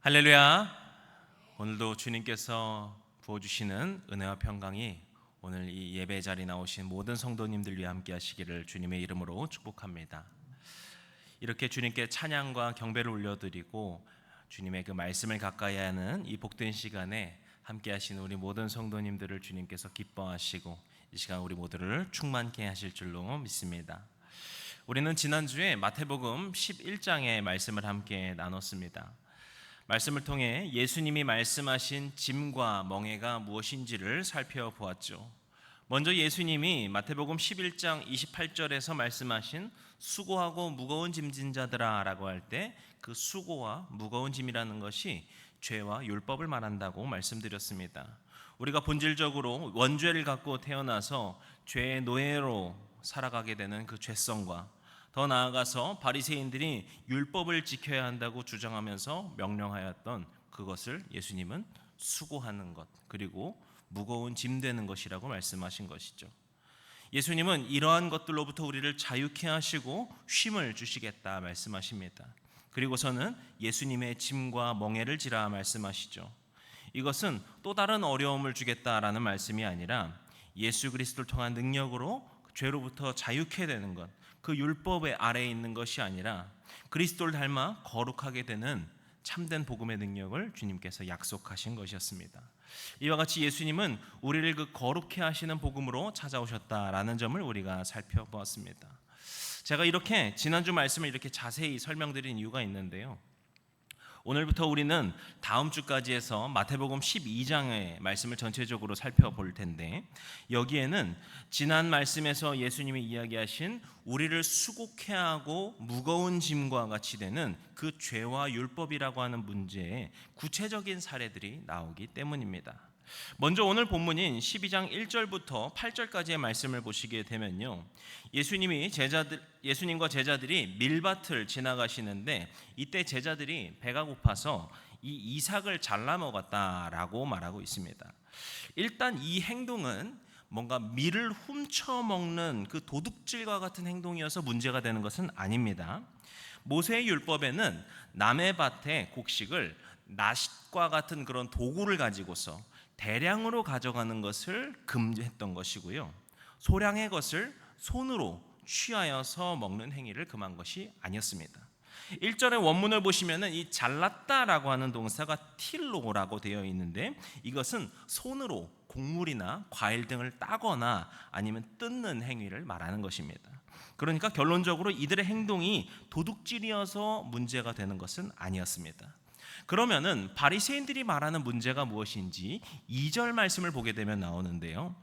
할렐루야. 오늘도 주님께서 부어주시는 은혜와 평강이 오늘 이 예배 자리 나오신 모든 성도님들 위해 함께 하시기를 주님의 이름으로 축복합니다. 이렇게 주님께 찬양과 경배를 올려드리고 주님의 그 말씀을 가까이 하는 이 복된 시간에 함께 하시는 우리 모든 성도님들을 주님께서 기뻐하시고 이 시간 우리 모두를 충만케 하실 줄로 믿습니다. 우리는 지난주에 마태복음 11장의 말씀을 함께 나눴습니다. 말씀을 통해 예수님이 말씀하신 짐과 멍해가 무엇인지를 살펴보았죠. 먼저 예수님이 마태복음 11장 28절에서 말씀하신 수고하고 무거운 짐진 자들아라고 할 때 그 수고와 무거운 짐이라는 것이 죄와 율법을 말한다고 말씀드렸습니다. 우리가 본질적으로 원죄를 갖고 태어나서 죄의 노예로 살아가게 되는 그 죄성과 더 나아가서 바리새인들이 율법을 지켜야 한다고 주장하면서 명령하였던 그것을 예수님은 수고하는 것 그리고 무거운 짐 되는 것이라고 말씀하신 것이죠. 예수님은 이러한 것들로부터 우리를 자유케 하시고 쉼을 주시겠다 말씀하십니다. 그리고서는 예수님의 짐과 멍에를 지라 말씀하시죠. 이것은 또 다른 어려움을 주겠다라는 말씀이 아니라 예수 그리스도를 통한 능력으로 죄로부터 자유케 되는 것, 그 율법의 아래에 있는 것이 아니라 그리스도를 닮아 거룩하게 되는 참된 복음의 능력을 주님께서 약속하신 것이었습니다. 이와 같이 예수님은 우리를 그 거룩해 하시는 복음으로 찾아오셨다라는 점을 우리가 살펴보았습니다. 제가 이렇게 지난주 말씀을 이렇게 자세히 설명드린 이유가 있는데요. 오늘부터 우리는 다음 주까지 해서 마태복음 12장의 말씀을 전체적으로 살펴볼 텐데 여기에는 지난 말씀에서 예수님이 이야기하신 우리를 수고케 하고 무거운 짐과 같이 되는 그 죄와 율법이라고 하는 문제의 구체적인 사례들이 나오기 때문입니다. 먼저 오늘 본문인 12장 1절부터 8절까지의 말씀을 보시게 되면요. 예수님이 제자들 예수님과 제자들이 밀밭을 지나가시는데 이때 제자들이 배가 고파서 이 이삭을 잘라 먹었다라고 말하고 있습니다. 일단 이 행동은 뭔가 밀을 훔쳐 먹는 그 도둑질과 같은 행동이어서 문제가 되는 것은 아닙니다. 모세의 율법에는 남의 밭에 곡식을 낫과 같은 그런 도구를 가지고서 대량으로 가져가는 것을 금지했던 것이고요. 소량의 것을 손으로 취하여서 먹는 행위를 금한 것이 아니었습니다. 1절의 원문을 보시면은 이 잘랐다라고 하는 동사가 틸로라고 되어 있는데 이것은 손으로 곡물이나 과일 등을 따거나 아니면 뜯는 행위를 말하는 것입니다. 그러니까 결론적으로 이들의 행동이 도둑질이어서 문제가 되는 것은 아니었습니다. 그러면은 바리새인들이 말하는 문제가 무엇인지 2절 말씀을 보게 되면 나오는데요.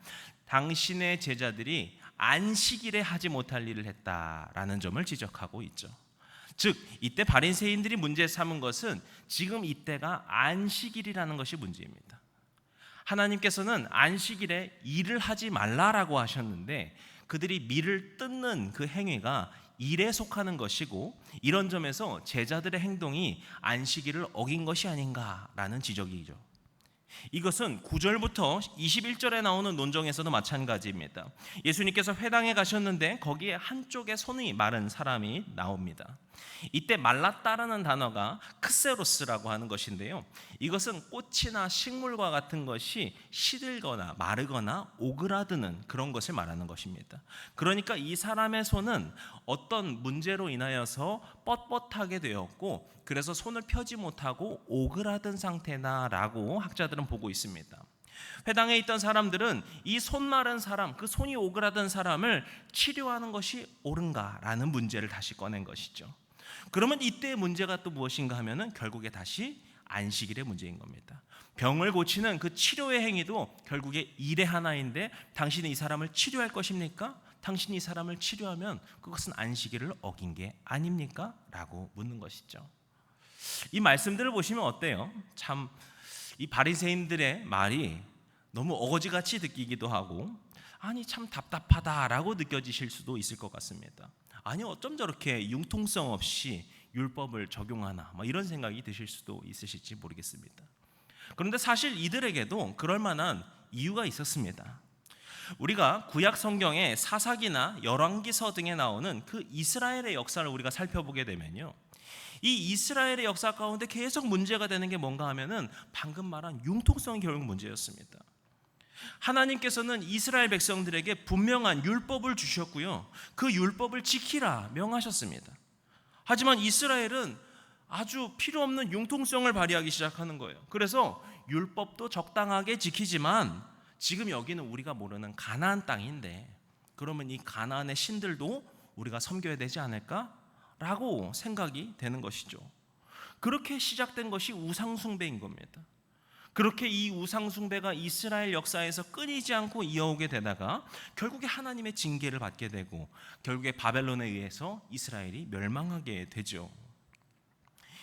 당신의 제자들이 안식일에 하지 못할 일을 했다라는 점을 지적하고 있죠. 즉 이때 바리새인들이 문제 삼은 것은 지금 이때가 안식일이라는 것이 문제입니다. 하나님께서는 안식일에 일을 하지 말라라고 하셨는데 그들이 밀을 뜯는 그 행위가 일에 속하는 것이고 이런 점에서 제자들의 행동이 안식일을 어긴 것이 아닌가라는 지적이죠. 이것은 9절부터 21절에 나오는 논정에서도 마찬가지입니다. 예수님께서 회당에 가셨는데 거기에 한쪽에 손이 마른 사람이 나옵니다. 이때 말랐다라는 단어가 크세로스라고 하는 것인데요. 이것은 꽃이나 식물과 같은 것이 시들거나 마르거나 오그라드는 그런 것을 말하는 것입니다. 그러니까 이 사람의 손은 어떤 문제로 인하여서 뻣뻣하게 되었고 그래서 손을 펴지 못하고 오그라든 상태다라고 학자들은 보고 있습니다. 회당에 있던 사람들은 이 손 마른 사람, 그 손이 오그라든 사람을 치료하는 것이 옳은가라는 문제를 다시 꺼낸 것이죠. 그러면 이때의 문제가 또 무엇인가 하면은 결국에 다시 안식일의 문제인 겁니다. 병을 고치는 그 치료의 행위도 결국에 일의 하나인데 당신이 이 사람을 치료할 것입니까? 당신이 이 사람을 치료하면 그것은 안식일을 어긴 게 아닙니까? 라고 묻는 것이죠. 이 말씀들을 보시면 어때요? 참 이 바리새인들의 말이 너무 어거지같이 느끼기도 하고 아니 참 답답하다라고 느껴지실 수도 있을 것 같습니다. 아니 어쩜 저렇게 융통성 없이 율법을 적용하나 뭐 이런 생각이 드실 수도 있으실지 모르겠습니다. 그런데 사실 이들에게도 그럴 만한 이유가 있었습니다. 우리가 구약 성경의 사사기나 열왕기서 등에 나오는 그 이스라엘의 역사를 우리가 살펴보게 되면요. 이 이스라엘의 역사 가운데 계속 문제가 되는 게 뭔가 하면은 방금 말한 융통성이 결국 문제였습니다. 하나님께서는 이스라엘 백성들에게 분명한 율법을 주셨고요. 그 율법을 지키라 명하셨습니다. 하지만 이스라엘은 아주 필요 없는 융통성을 발휘하기 시작하는 거예요. 그래서 율법도 적당하게 지키지만 지금 여기는 우리가 모르는 가나안 땅인데 그러면 이 가나안의 신들도 우리가 섬겨야 되지 않을까라고 생각이 되는 것이죠. 그렇게 시작된 것이 우상 숭배인 겁니다. 그렇게 이 우상 숭배가 이스라엘 역사에서 끊이지 않고 이어오게 되다가 결국에 하나님의 징계를 받게 되고 결국에 바벨론에 의해서 이스라엘이 멸망하게 되죠.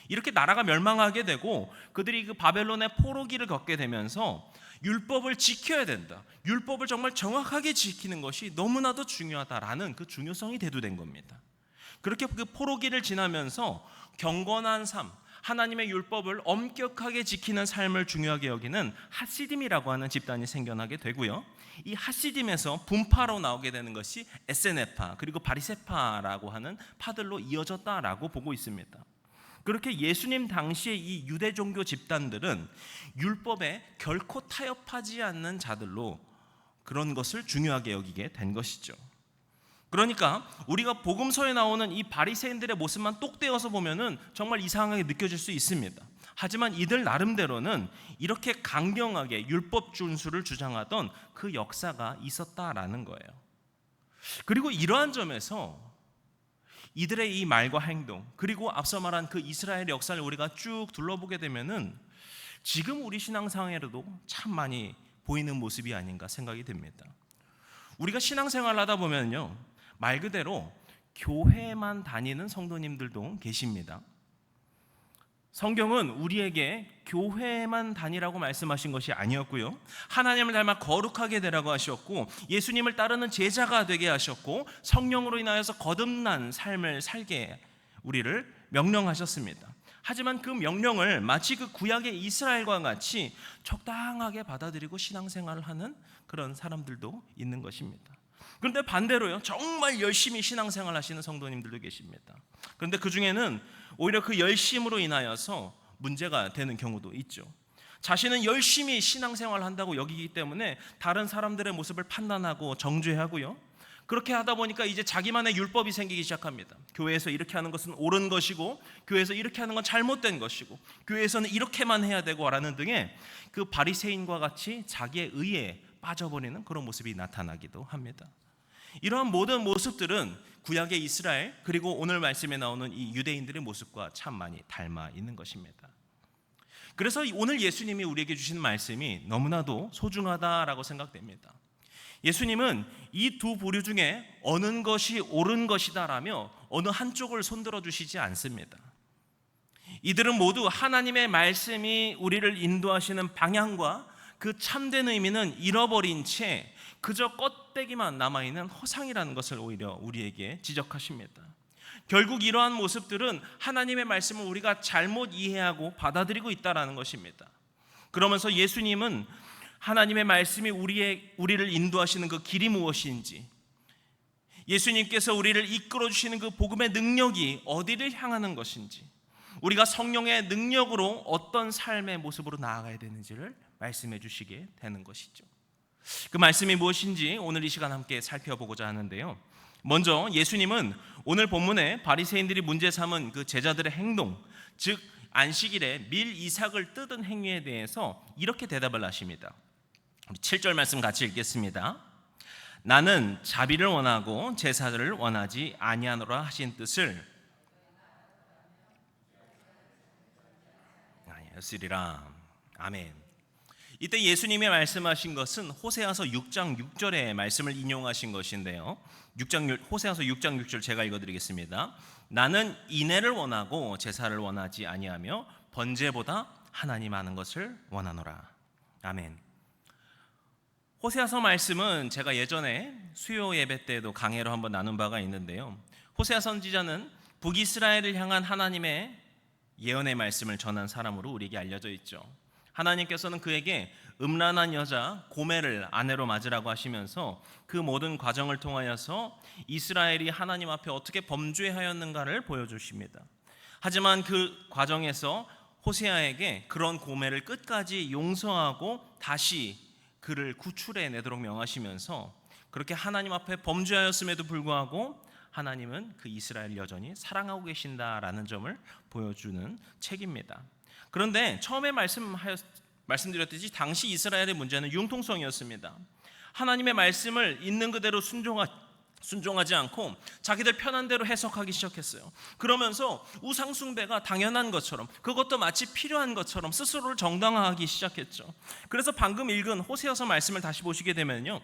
이렇게 나라가 멸망하게 되고 그들이 그 바벨론의 포로기를 걷게 되면서 율법을 지켜야 된다. 율법을 정말 정확하게 지키는 것이 너무나도 중요하다라는 그 중요성이 대두된 겁니다. 그렇게 그 포로기를 지나면서 경건한 삶, 하나님의 율법을 엄격하게 지키는 삶을 중요하게 여기는 하시딤이라고 하는 집단이 생겨나게 되고요. 이 하시딤에서 분파로 나오게 되는 것이 에세네파 그리고 바리세파라고 하는 파들로 이어졌다라고 보고 있습니다. 그렇게 예수님 당시의 이 유대 종교 집단들은 율법에 결코 타협하지 않는 자들로 그런 것을 중요하게 여기게 된 것이죠. 그러니까 우리가 복음서에 나오는 이 바리새인들의 모습만 똑 떼어서 보면은 정말 이상하게 느껴질 수 있습니다. 하지만 이들 나름대로는 이렇게 강경하게 율법 준수를 주장하던 그 역사가 있었다라는 거예요. 그리고 이러한 점에서 이들의 이 말과 행동 그리고 앞서 말한 그 이스라엘 역사를 우리가 쭉 둘러보게 되면은 지금 우리 신앙상에도 참 많이 보이는 모습이 아닌가 생각이 듭니다. 우리가 신앙생활 하다 보면요. 말 그대로 교회만 다니는 성도님들도 계십니다. 성경은 우리에게 교회만 다니라고 말씀하신 것이 아니었고요. 하나님을 닮아 거룩하게 되라고 하셨고 예수님을 따르는 제자가 되게 하셨고 성령으로 인하여서 거듭난 삶을 살게 우리를 명령하셨습니다. 하지만 그 명령을 마치 그 구약의 이스라엘과 같이 적당하게 받아들이고 신앙생활을 하는 그런 사람들도 있는 것입니다. 그런데 반대로요, 정말 열심히 신앙생활 하시는 성도님들도 계십니다. 그런데 그 중에는 오히려 그 열심으로 인하여서 문제가 되는 경우도 있죠. 자신은 열심히 신앙생활 한다고 여기기 때문에 다른 사람들의 모습을 판단하고 정죄하고요. 그렇게 하다 보니까 이제 자기만의 율법이 생기기 시작합니다. 교회에서 이렇게 하는 것은 옳은 것이고, 교회에서 이렇게 하는 건 잘못된 것이고, 교회에서는 이렇게만 해야 되고라는 등의 그 바리새인과 같이 자기의 의에 빠져버리는 그런 모습이 나타나기도 합니다. 이러한 모든 모습들은 구약의 이스라엘 그리고 오늘 말씀에 나오는 이 유대인들의 모습과 참 많이 닮아 있는 것입니다. 그래서 오늘 예수님이 우리에게 주시는 말씀이 너무나도 소중하다라고 생각됩니다. 예수님은 이 두 부류 중에 어느 것이 옳은 것이다라며 어느 한쪽을 손들어 주시지 않습니다. 이들은 모두 하나님의 말씀이 우리를 인도하시는 방향과 그 참된 의미는 잃어버린 채 그저 껍데기만 남아있는 허상이라는 것을 오히려 우리에게 지적하십니다. 결국 이러한 모습들은 하나님의 말씀을 우리가 잘못 이해하고 받아들이고 있다라는 것입니다. 그러면서 예수님은 하나님의 말씀이 우리의 우리를 인도하시는 그 길이 무엇인지 예수님께서 우리를 이끌어 주시는 그 복음의 능력이 어디를 향하는 것인지 우리가 성령의 능력으로 어떤 삶의 모습으로 나아가야 되는지를 말씀해 주시게 되는 것이죠. 그 말씀이 무엇인지 오늘 이 시간 함께 살펴보고자 하는데요. 먼저 예수님은 오늘 본문에 바리새인들이 문제 삼은 그 제자들의 행동, 즉 안식일에 밀 이삭을 뜯은 행위에 대해서 이렇게 대답을 하십니다. 7절 말씀 같이 읽겠습니다. 나는 자비를 원하고 제사를 원하지 아니하노라 하신 뜻을 아니었으리라. 아멘. 이때 예수님이 말씀하신 것은 호세아서 6장 6절의 말씀을 인용하신 것인데요. 6장 호세아서 6장 6절 제가 읽어 드리겠습니다. 나는 인애를 원하고 제사를 원하지 아니하며 번제보다 하나님 아는 것을 원하노라. 아멘. 호세아서 말씀은 제가 예전에 수요 예배 때도 강해로 한번 나눈 바가 있는데요. 호세아 선지자는 북이스라엘을 향한 하나님의 예언의 말씀을 전한 사람으로 우리에게 알려져 있죠. 하나님께서는 그에게 음란한 여자 고멜을 아내로 맞으라고 하시면서 그 모든 과정을 통하여서 이스라엘이 하나님 앞에 어떻게 범죄하였는가를 보여주십니다. 하지만 그 과정에서 호세아에게 그런 고매를 끝까지 용서하고 다시 그를 구출해 내도록 명하시면서 그렇게 하나님 앞에 범죄하였음에도 불구하고 하나님은 그 이스라엘 여전히 사랑하고 계신다라는 점을 보여주는 책입니다. 그런데 처음에 말씀하였, 말씀드렸듯이 당시 이스라엘의 문제는 융통성이었습니다. 하나님의 말씀을 있는 그대로 순종하, 순종하지 않고 자기들 편한 대로 해석하기 시작했어요. 그러면서 우상 숭배가 당연한 것처럼 그것도 마치 필요한 것처럼 스스로를 정당화하기 시작했죠. 그래서 방금 읽은 호세아서 말씀을 다시 보시게 되면요.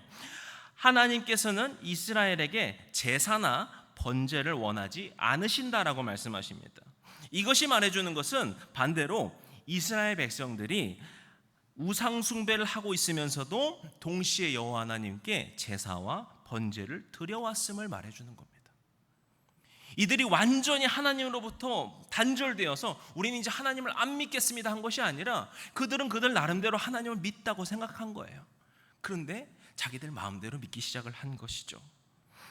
하나님께서는 이스라엘에게 제사나 번제를 원하지 않으신다라고 말씀하십니다. 이것이 말해주는 것은 반대로 이스라엘 백성들이 우상 숭배를 하고 있으면서도 동시에 여호와 하나님께 제사와 번제를 드려왔음을 말해주는 겁니다. 이들이 완전히 하나님으로부터 단절되어서 우리는 이제 하나님을 안 믿겠습니다 한 것이 아니라 그들은 그들 나름대로 하나님을 믿다고 생각한 거예요. 그런데 자기들 마음대로 믿기 시작을 한 것이죠.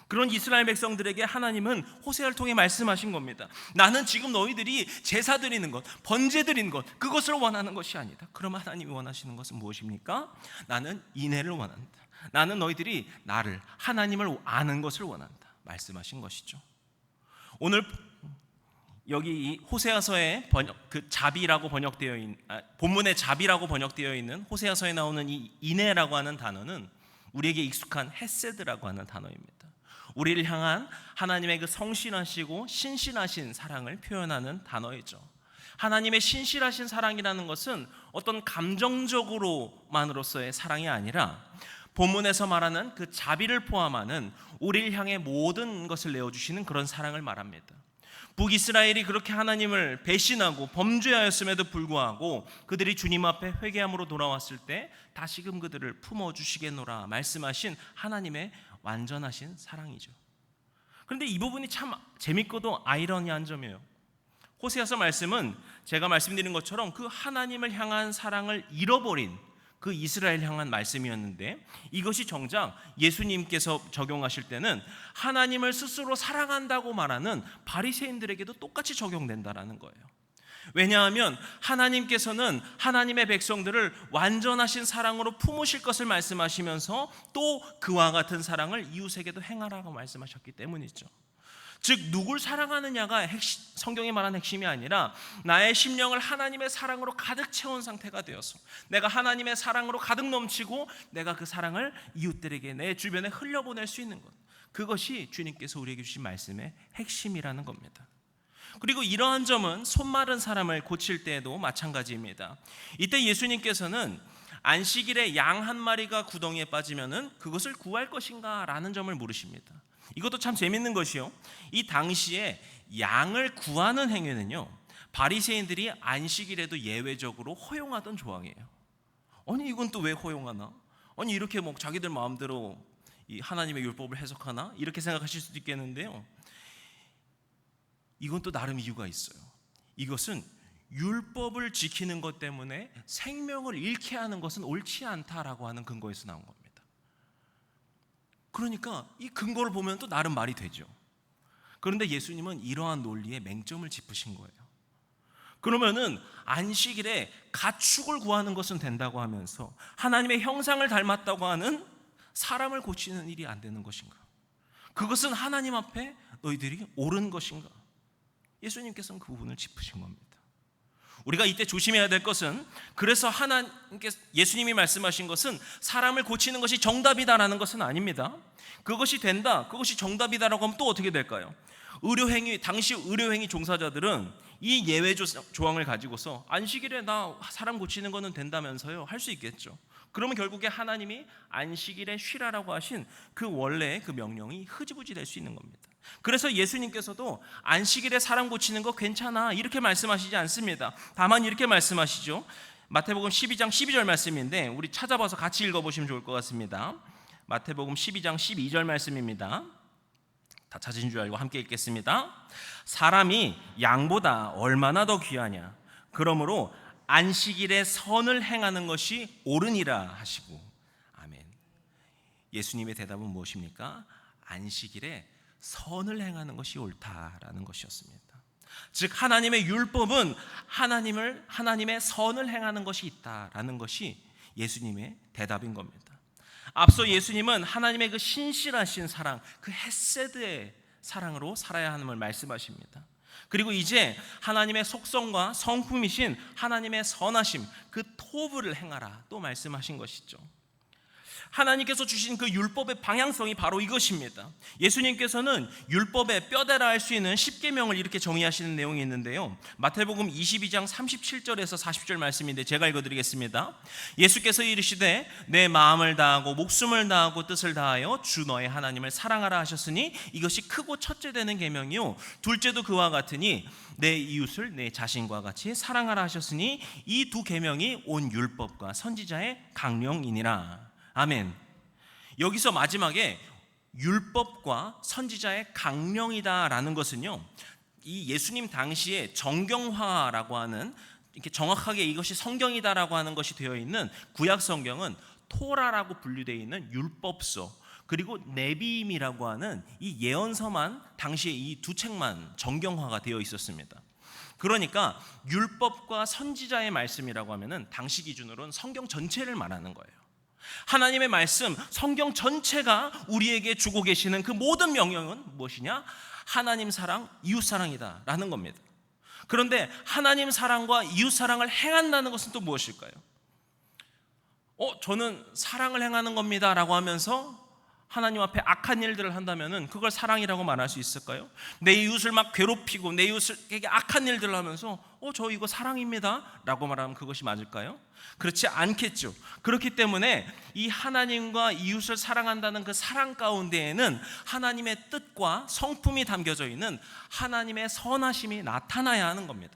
그런 이스라엘 백성들에게 하나님은 호세를 통해 말씀하신 겁니다. 나는 지금 너희들이 제사 드리는 것, 번제 드리는 것, 그것을 원하는 것이 아니다. 그럼 하나님이 원하시는 것은 무엇입니까? 나는 인애를 원한다. 나는 너희들이 나를 하나님을 아는 것을 원한다. 말씀하신 것이죠. 오늘 여기 이 호세아서에 번역 그 자비라고 번역되어 있는 아, 본문에 자비라고 번역되어 있는 호세아서에 나오는 이 인애라고 하는 단어는 우리에게 익숙한 헤세드라고 하는 단어입니다. 우리를 향한 하나님의 그 성실하시고 신실하신 사랑을 표현하는 단어이죠. 하나님의 신실하신 사랑이라는 것은 어떤 감정적으로만으로서의 사랑이 아니라 본문에서 말하는 그 자비를 포함하는 우리를 향해 모든 것을 내어 주시는 그런 사랑을 말합니다. 북이스라엘이 그렇게 하나님을 배신하고 범죄하였음에도 불구하고 그들이 주님 앞에 회개함으로 돌아왔을 때 다시금 그들을 품어 주시겠노라 말씀하신 하나님의 완전하신 사랑이죠. 그런데 이 부분이 참 재밌고도 아이러니한 점이에요. 호세아서 말씀은 제가 말씀드린 것처럼 그 하나님을 향한 사랑을 잃어버린 그 이스라엘 향한 말씀이었는데 이것이 정작 예수님께서 적용하실 때는 하나님을 스스로 사랑한다고 말하는 바리새인들에게도 똑같이 적용된다라는 거예요. 왜냐하면 하나님께서는 하나님의 백성들을 완전하신 사랑으로 품으실 것을 말씀하시면서 또 그와 같은 사랑을 이웃에게도 행하라고 말씀하셨기 때문이죠. 즉 누굴 사랑하느냐가 핵심, 성경이 말하는 핵심이 아니라 나의 심령을 하나님의 사랑으로 가득 채운 상태가 되어서 내가 하나님의 사랑으로 가득 넘치고 내가 그 사랑을 이웃들에게 내 주변에 흘려보낼 수 있는 것 그것이 주님께서 우리에게 주신 말씀의 핵심이라는 겁니다. 그리고 이러한 점은 손 마른 사람을 고칠 때에도 마찬가지입니다. 이때 예수님께서는 안식일에 양 한 마리가 구덩이에 빠지면은 그것을 구할 것인가라는 점을 물으십니다. 이것도 참 재밌는 것이요. 이 당시에 양을 구하는 행위는요. 바리새인들이 안식일에도 예외적으로 허용하던 조항이에요. 아니 이건 또 왜 허용하나? 아니 이렇게 뭐 자기들 마음대로 이 하나님의 율법을 해석하나? 이렇게 생각하실 수도 있겠는데요. 이건 또 나름 이유가 있어요. 이것은 율법을 지키는 것 때문에 생명을 잃게 하는 것은 옳지 않다라고 하는 근거에서 나온 겁니다. 그러니까 이 근거를 보면 또 나름 말이 되죠. 그런데 예수님은 이러한 논리에 맹점을 짚으신 거예요. 그러면은 안식일에 가축을 구하는 것은 된다고 하면서 하나님의 형상을 닮았다고 하는 사람을 고치는 일이 안 되는 것인가? 그것은 하나님 앞에 너희들이 옳은 것인가? 예수님께서는 그 부분을 짚으신 겁니다. 우리가 이때 조심해야 될 것은 그래서 하나님께 예수님이 말씀하신 것은 사람을 고치는 것이 정답이다라는 것은 아닙니다. 그것이 된다, 그것이 정답이다라고 하면 또 어떻게 될까요? 의료행위 당시 의료행위 종사자들은 이 예외 조항을 가지고서 안식일에 나 사람 고치는 거는 된다면서요 할 수 있겠죠. 그러면 결국에 하나님이 안식일에 쉬라라고 하신 그 원래의 그 명령이 흐지부지 될 수 있는 겁니다. 그래서 예수님께서도 안식일에 사람 고치는 거 괜찮아 이렇게 말씀하시지 않습니다. 다만 이렇게 말씀하시죠. 마태복음 12장 12절 말씀인데 우리 찾아봐서 같이 읽어보시면 좋을 것 같습니다. 마태복음 12장 12절 말씀입니다. 다 찾으신 줄 알고 함께 읽겠습니다. 사람이 양보다 얼마나 더 귀하냐? 그러므로 안식일에 선을 행하는 것이 옳으니라 하시고 아멘. 예수님의 대답은 무엇입니까? 안식일에 선을 행하는 것이 옳다라는 것이었습니다. 즉 하나님의 율법은 하나님을 하나님의 선을 행하는 것이 있다라는 것이 예수님의 대답인 겁니다. 앞서 예수님은 하나님의 그 신실하신 사랑, 그 헤세드의 사랑으로 살아야 하는을 말씀하십니다. 그리고 이제 하나님의 속성과 성품이신 하나님의 선하심, 그 토브를 행하라 또 말씀하신 것이죠. 하나님께서 주신 그 율법의 방향성이 바로 이것입니다. 예수님께서는 율법의 뼈대라 할 수 있는 10계명을 이렇게 정의하시는 내용이 있는데요. 마태복음 22장 37절에서 40절 말씀인데 제가 읽어 드리겠습니다. 예수께서 이르시되 내 마음을 다하고 목숨을 다하고 뜻을 다하여 주 너의 하나님을 사랑하라 하셨으니 이것이 크고 첫째 되는 계명이요 둘째도 그와 같으니 내 이웃을 내 자신과 같이 사랑하라 하셨으니 이 두 계명이 온 율법과 선지자의 강령이니라. 아멘. 여기서 마지막에 율법과 선지자의 강령이다라는 것은요. 이 예수님 당시에 정경화라고 하는 이렇게 정확하게 이것이 성경이다라고 하는 것이 되어 있는 구약 성경은 토라라고 분류되어 있는 율법서 그리고 네비임이라고 하는 이 예언서만 당시에 이 두 책만 정경화가 되어 있었습니다. 그러니까 율법과 선지자의 말씀이라고 하면은 당시 기준으로는 성경 전체를 말하는 거예요. 하나님의 말씀, 성경 전체가 우리에게 주고 계시는 그 모든 명령은 무엇이냐? 하나님 사랑, 이웃 사랑이다 라는 겁니다. 그런데 하나님 사랑과 이웃 사랑을 행한다는 것은 또 무엇일까요? 어, 저는 사랑을 행하는 겁니다 라고 하면서 하나님 앞에 악한 일들을 한다면은 그걸 사랑이라고 말할 수 있을까요? 내 이웃을 막 괴롭히고 내 이웃에게 악한 일들을 하면서 어, 저 이거 사랑입니다라고 말하면 그것이 맞을까요? 그렇지 않겠죠. 그렇기 때문에 이 하나님과 이웃을 사랑한다는 그 사랑 가운데에는 하나님의 뜻과 성품이 담겨져 있는 하나님의 선하심이 나타나야 하는 겁니다.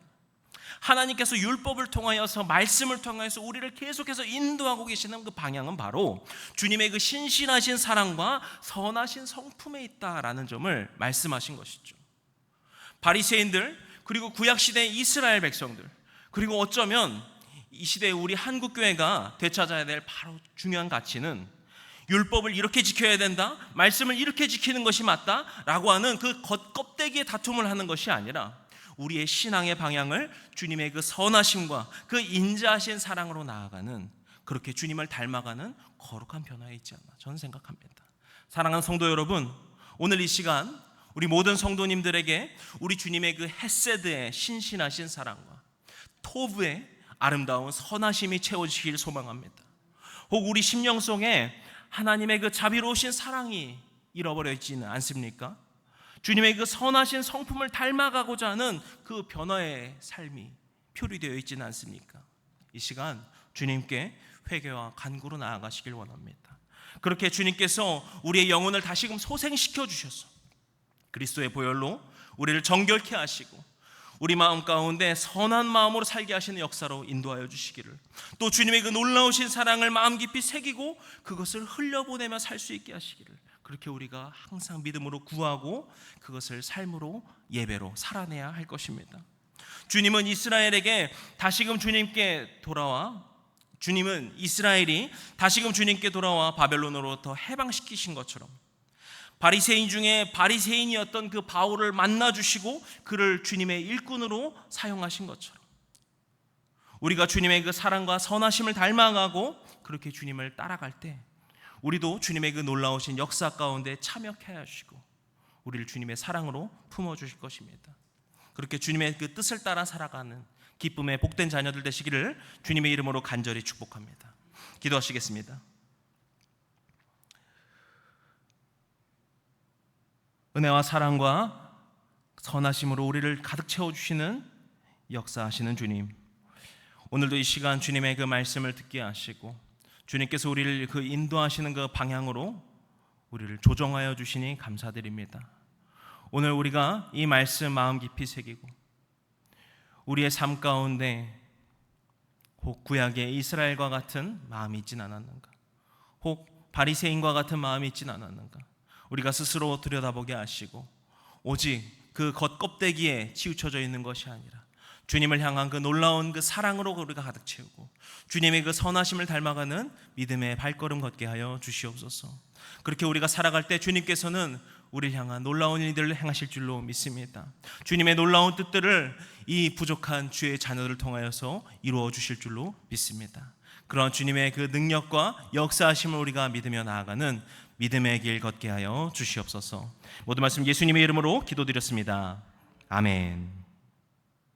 하나님께서 율법을 통하여서 말씀을 통하여서 우리를 계속해서 인도하고 계시는 그 방향은 바로 주님의 그 신실하신 사랑과 선하신 성품에 있다라는 점을 말씀하신 것이죠. 바리새인들 그리고 구약 시대 이스라엘 백성들 그리고 어쩌면 이 시대에 우리 한국 교회가 되찾아야 될 바로 중요한 가치는 율법을 이렇게 지켜야 된다, 말씀을 이렇게 지키는 것이 맞다라고 하는 그 겉껍데기의 다툼을 하는 것이 아니라 우리의 신앙의 방향을 주님의 그 선하심과 그 인자하신 사랑으로 나아가는 그렇게 주님을 닮아가는 거룩한 변화에 있지 않나 저는 생각합니다. 사랑하는 성도 여러분, 오늘 이 시간 우리 모든 성도님들에게 우리 주님의 그 헤세드의 신신하신 사랑과 토브의 아름다운 선하심이 채워지길 소망합니다. 혹 우리 심령 속에 하나님의 그 자비로우신 사랑이 잃어버려 있지는 않습니까? 주님의 그 선하신 성품을 닮아가고자 하는 그 변화의 삶이 표류되어 있지는 않습니까? 이 시간 주님께 회개와 간구로 나아가시길 원합니다. 그렇게 주님께서 우리의 영혼을 다시금 소생시켜 주셔서 그리스도의 보혈로 우리를 정결케 하시고 우리 마음 가운데 선한 마음으로 살게 하시는 역사로 인도하여 주시기를 또 주님의 그 놀라우신 사랑을 마음 깊이 새기고 그것을 흘려보내며 살 수 있게 하시기를 그렇게 우리가 항상 믿음으로 구하고 그것을 삶으로 예배로 살아내야 할 것입니다. 주님은 이스라엘에게 다시금 주님께 돌아와 주님은 이스라엘이 다시금 주님께 돌아와 바벨론으로부터 해방시키신 것처럼 바리새인 중에 바리새인이었던 그 바울을 만나 주시고 그를 주님의 일꾼으로 사용하신 것처럼 우리가 주님의 그 사랑과 선하심을 닮아가고 그렇게 주님을 따라갈 때 우리도 주님의 그 놀라우신 역사 가운데 참여케 하시고 우리를 주님의 사랑으로 품어 주실 것입니다. 그렇게 주님의 그 뜻을 따라 살아가는 기쁨의 복된 자녀들 되시기를 주님의 이름으로 간절히 축복합니다. 기도하시겠습니다. 은혜와 사랑과 선하심으로 우리를 가득 채워 주시는 역사하시는 주님. 오늘도 이 시간 주님의 그 말씀을 듣게 하시고 주님께서 우리를 그 인도하시는 그 방향으로 우리를 조정하여 주시니 감사드립니다. 오늘 우리가 이 말씀 마음 깊이 새기고 우리의 삶 가운데 혹 구약의 이스라엘과 같은 마음이 있진 않았는가? 혹 바리새인과 같은 마음이 있진 않았는가? 우리가 스스로 들여다보게 하시고 오직 그 겉껍데기에 치우쳐져 있는 것이 아니라 주님을 향한 그 놀라운 그 사랑으로 우리가 가득 채우고 주님의 그 선하심을 닮아가는 믿음의 발걸음 걷게 하여 주시옵소서. 그렇게 우리가 살아갈 때 주님께서는 우리를 향한 놀라운 일들을 행하실 줄로 믿습니다. 주님의 놀라운 뜻들을 이 부족한 주의 자녀들을 통하여서 이루어 주실 줄로 믿습니다. 그런 주님의 그 능력과 역사하심을 우리가 믿으며 나아가는 믿음의 길 걷게 하여 주시옵소서. 모든 말씀 예수님의 이름으로 기도드렸습니다. 아멘.